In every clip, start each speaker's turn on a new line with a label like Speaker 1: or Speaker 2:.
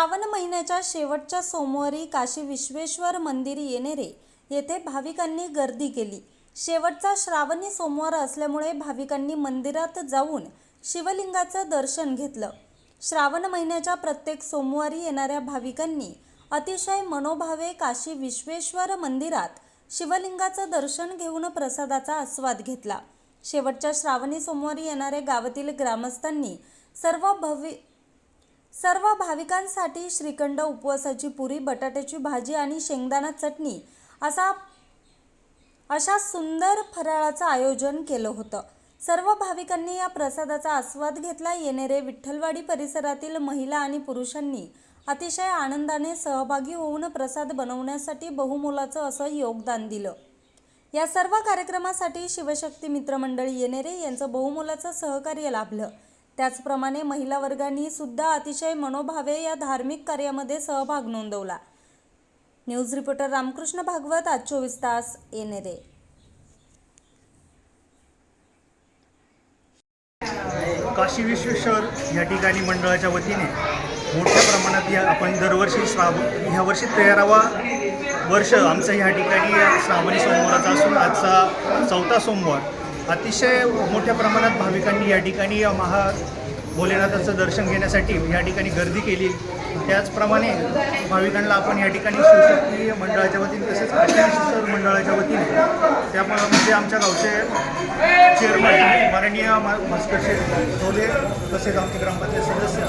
Speaker 1: श्रावण महिन्याच्या शेवटच्या सोमवारी काशी विश्वेश्वर मंदिर येणेरे येथे भाविकांनी गर्दी केली. शेवटचा श्रावणी सोमवार असल्यामुळे भाविकांनी मंदिरात जाऊन शिवलिंगाचं दर्शन घेतलं. श्रावण महिन्याच्या प्रत्येक सोमवारी येणाऱ्या भाविकांनी अतिशय मनोभावे काशी विश्वेश्वर मंदिरात शिवलिंगाचं दर्शन घेऊन प्रसादाचा आस्वाद घेतला. शेवटच्या श्रावणी सोमवारी येणाऱ्या गावातील ग्रामस्थांनी सर्व भवि सर्व भाविकांसाठी श्रीखंड उपवासाची पुरी बटाट्याची भाजी आणि शेंगदाणा चटणी असा अशा सुंदर फराळाचं आयोजन केलं होतं. सर्व भाविकांनी या प्रसादाचा आस्वाद घेतला. येणेरे विठ्ठलवाडी परिसरातील महिला आणि पुरुषांनी अतिशय आनंदाने सहभागी होऊन प्रसाद बनवण्यासाठी बहुमोलाचं असं योगदान दिलं. या सर्व कार्यक्रमासाठी शिवशक्ती मित्रमंडळी येणेरे यांचं बहुमोलाचं सहकार्य लाभलं. त्याचप्रमाणे महिला वर्गांनी सुद्धा अतिशय मनोभावे या धार्मिक कार्यामध्ये सहभाग नोंदवला. न्यूज रिपोर्टर रामकृष्ण भागवत आज चोवीस तास येणेरे
Speaker 2: काशी विश्वेश्वर या ठिकाणी मंडळाच्या वतीने मोठ्या प्रमाणात या आपण दरवर्षी श्राव ह्या वर्षी तेरावा वर्ष आमचं ह्या ठिकाणी श्रावणी सोमवाराचा असून आजचा चौथा सोमवार. अतिशय मोठ्या प्रमाणात भाविकांनी या ठिकाणी महा भोलेनाथाचं दर्शन घेण्यासाठी या ठिकाणी गर्दी केली. त्याचप्रमाणे भाविकांना आपण या ठिकाणी शिवशक्ती मंडळाच्या वतीने तसेच काशी मंडळाच्या वतीने त्यामध्ये म्हणजे आमच्या गावचे चेअरमन माननीय भास्कर शेठ तसेच आमचे ग्रामपंचायत सदस्य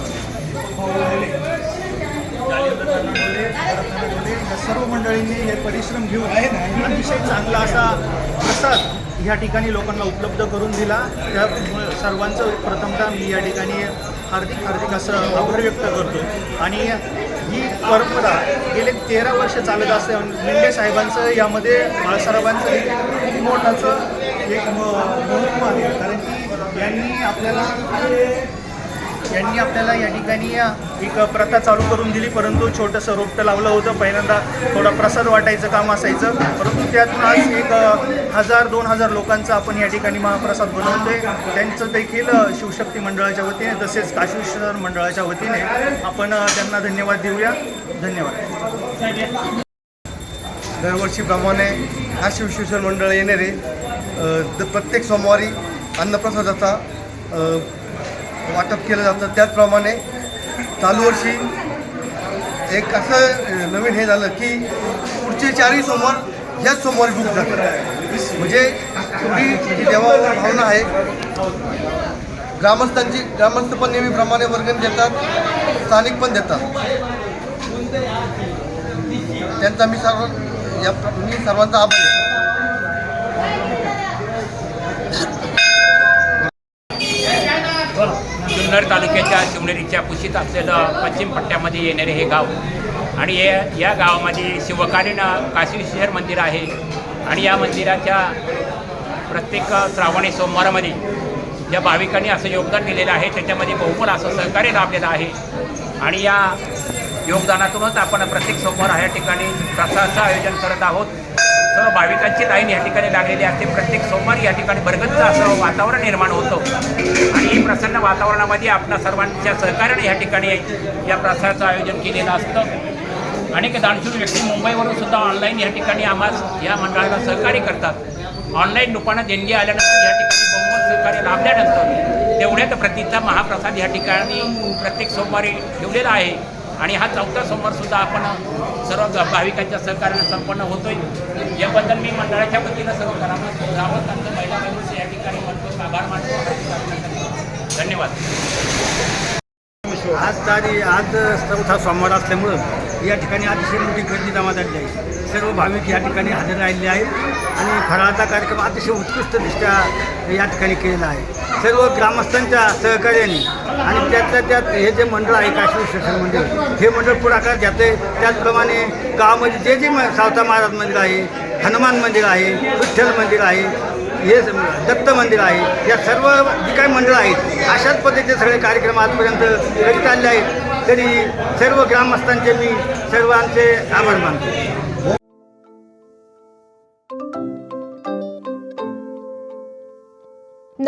Speaker 2: या सर्व मंडळींनी हे परिश्रम घेऊन अतिशय चांगला असा प्रसाद या ठिकाणी लोकांना उपलब्ध करून दिला. त्यामुळे सर्वांचं प्रथमतः मी या ठिकाणी हार्दिक हार्दिक असं आभार व्यक्त करतो. आणि ही परंपरा गेले तेरा वर्ष चालत असते. मेंढे साहेबांचं यामध्ये बाळासाहेबांचं एक खूप मोठाचं एक महत्त्व आहे. कारण की यांनी आपल्याला यांनी आपल्याला या ठिकाणी एक प्रथा चालू करून दिली. परंतु छोटंसं रोपटं लावलं होतं. पहिल्यांदा थोडा प्रसाद वाटायचं काम असायचं. परंतु त्यातून आज एक हजार दोन हजार लोकांचा आपण या ठिकाणी महाप्रसाद बनवतोय. त्यांचं देखील शिवशक्ती मंडळाच्या वतीने तसेच काशीश्वर मंडळाच्या वतीने आपण त्यांना धन्यवाद देऊया. धन्यवाद.
Speaker 3: दरवर्षीप्रमाणे हा शिवशिक्षण मंडळ येणारे द प्रत्येक सोमवारी अन्नप्रसादाचा वाटप केलं जातं. त्याचप्रमाणे चालू वर्षी एक असं नवीन हे झालं की पुढचे चारही सोमवार ह्याच सोमवारी बुक जातात. म्हणजे एवढी जी देवावर भावना आहे ग्रामस्थांची ग्रामस्थ पण नेहमीप्रमाणे वर्गण देतात स्थानिक पण देतात. त्यांचा मी सर्व या मी सर्वांचा आभार आहे
Speaker 4: जुन्नर तालुक्याच्या शिवनेरीच्या कुशीत असलेलं पश्चिम पट्ट्यामध्ये येणारे हे गाव. आणि या या गावामध्ये शिवकालीन काशीश्वर मंदिर आहे. आणि या मंदिराच्या प्रत्येक श्रावणी सोमवारामध्ये ज्या भाविकांनी असं योगदान दिलेलं आहे त्याच्यामध्ये बहुमोल असं सहकार्य लाभलेलं आहे. आणि या योगदानातूनच आपण प्रत्येक सोमवार या ठिकाणी प्रसादाचं आयोजन करत आहोत. असं भाविकांची लाईन या ठिकाणी लागलेली असते. प्रत्येक सोमवारी या ठिकाणी बरगतचं असं वातावरण निर्माण होतं. आणि ही प्रसन्न वातावरणामध्ये आपल्या सर्वांच्या सहकार्याने या ठिकाणी या प्रसादाचं आयोजन केलेलं असतं. अनेक दानशूर व्यक्ती मुंबईवरून सुद्धा ऑनलाईन या ठिकाणी आम्हाला या मंडळाला सहकार्य करतात. ऑनलाईन रूपानं देणगी आल्यानंतर या ठिकाणी बहुमत सहकार्य लाभल्यानंतर तेवढ्याच प्रतीचा महाप्रसाद या ठिकाणी प्रत्येक सोमवारी ठेवलेला आहे. आणि हा चौथा सोमवार सुद्धा आपण सर्व भाविकांच्या सहकार्याने संपन्न होतोय. याबद्दल मी मंडळाच्या वतीनं सर्व ग्रामस्थ ग्रामस्थांचं महिला बहिणीचे या ठिकाणी मनपूर्वक आभार मानतो. धन्यवाद.
Speaker 2: आज तारी आज चौथा सोमवार असल्यामुळं या ठिकाणी अतिशय मोठी गर्दी जमा झाली आहे. सर्व भाविक या ठिकाणी हजर राहिले आहेत आणि फराळाचा कार्यक्रम अतिशय उत्कृष्टदृष्ट्या या ठिकाणी केलेला आहे. सर्व ग्रामस्थांच्या सहकार्याने आणि त्यातल्या त्यात हे जे मंडळ आहे काश्मीर शिक्षण मंडळ हे मंडळ पुढाकार घेते त्याचप्रमाणे गावामध्ये जे जे म- सावता महाराज मंदिर आहे हनुमान मंदिर आहे विठ्ठल मंदिर आहे हे दत्त मंदिर आहे या सर्व जी काही मंडळं आहेत अशाच पद्धतीचे सगळे कार्यक्रम आजपर्यंत करीत आले आहेत. तरी सर्व ग्रामस्थांचे मी सर्वांचे आभार मानतो.